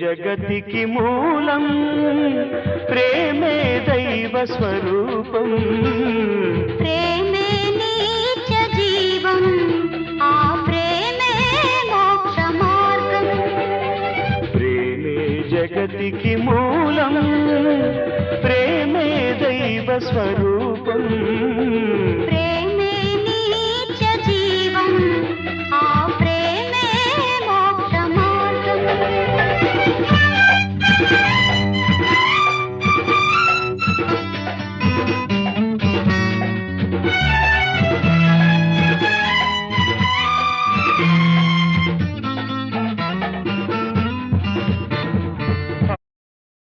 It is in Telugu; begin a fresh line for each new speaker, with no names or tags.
జగతికి మూలం ప్రేమే దైవ స్వరూపం.
ప్రేమే నీచ జీవం ఆ ప్రేమే మోక్ష మార్గం.
ప్రేమే జగతికి మూలం ప్రేమే దైవ స్వరూపం.